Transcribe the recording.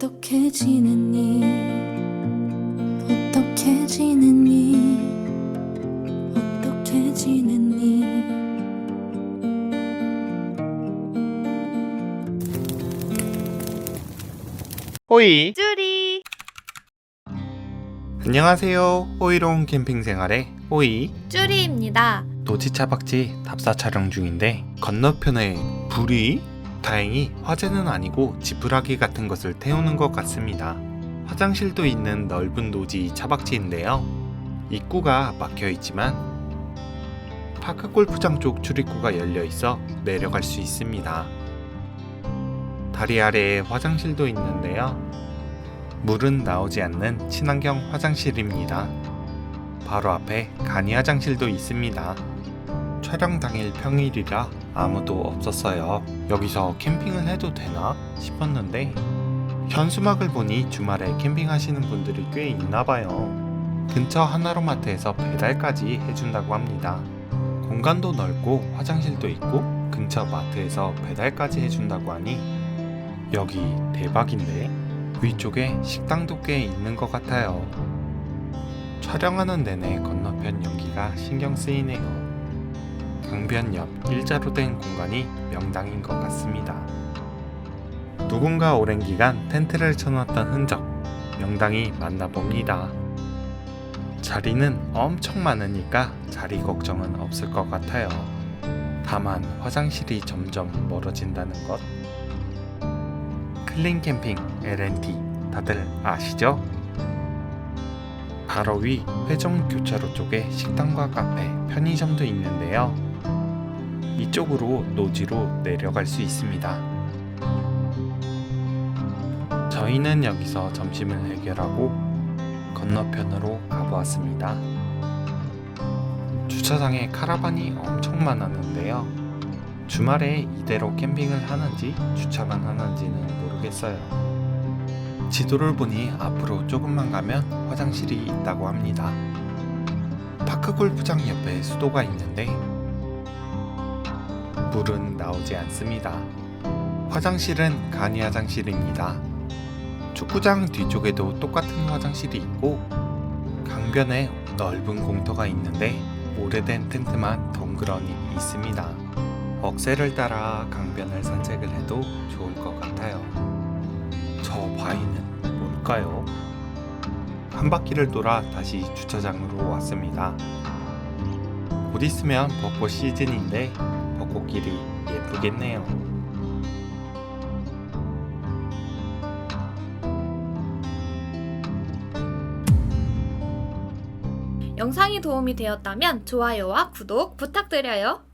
어떻게 지냈니? 어떻게 지냈니? 어떻게 지냈니? 호이 쭈리 안녕하세요 호이로운 캠핑 생활의 호이 쭈리입니다. 노지차 박지 답사 촬영 중인데 건너편에 불이 다행히 화재는 아니고 지푸라기 같은 것을 태우는 것 같습니다 화장실도 있는 넓은 노지 차박지인데요 입구가 막혀 있지만 파크 골프장 쪽 출입구가 열려 있어 내려갈 수 있습니다 다리 아래에 화장실도 있는데요 물은 나오지 않는 친환경 화장실입니다. 바로 앞에 간이 화장실도 있습니다. 촬영 당일 평일이라 아무도 없었어요. 여기서 캠핑을 해도 되나 싶었는데 현수막을 보니 주말에 캠핑하시는 분들이 꽤 있나 봐요. 근처 하나로마트에서 배달까지 해준다고 합니다. 공간도 넓고 화장실도 있고 근처 마트에서 배달까지 해준다고 하니 여기 대박인데 위쪽에 식당도 꽤 있는 것 같아요. 촬영하는 내내 건너편 연기가 신경 쓰이네요. 강변 옆 일자로 된 공간이 명당인 것 같습니다. 누군가 오랜 기간 텐트를 쳐놨던 흔적, 명당이 맞나 봅니다. 자리는 엄청 많으니까 자리 걱정은 없을 것 같아요. 다만 화장실이 점점 멀어진다는 것. 클린 캠핑 LNT 다들 아시죠? 바로 위 회전 교차로 쪽에 식당과 카페, 편의점도 있는데요. 이쪽으로 노지로 내려갈 수 있습니다. 저희는 여기서 점심을 해결하고 건너편으로 가보았습니다. 주차장에 카라반이 엄청 많았는데요. 주말에 이대로 캠핑을 하는지 주차만 하는지는 모르겠어요. 지도를 보니 앞으로 조금만 가면 화장실이 있다고 합니다. 파크 골프장 옆에 수도가 있는데 물은 나오지 않습니다. 화장실은 간이 화장실입니다. 축구장 뒤쪽에도 똑같은 화장실이 있고 강변에 넓은 공터가 있는데 오래된 텐트만 덩그러니 있습니다. 억새를 따라 강변을 산책을 해도 좋을 것 같아요. 저 바위는 뭘까요? 한 바퀴를 돌아 다시 주차장으로 왔습니다. 곧 있으면 벚꽃 시즌인데 벚꽃길이 예쁘겠네요. 영상이 도움이 되었다면 좋아요와 구독 부탁드려요.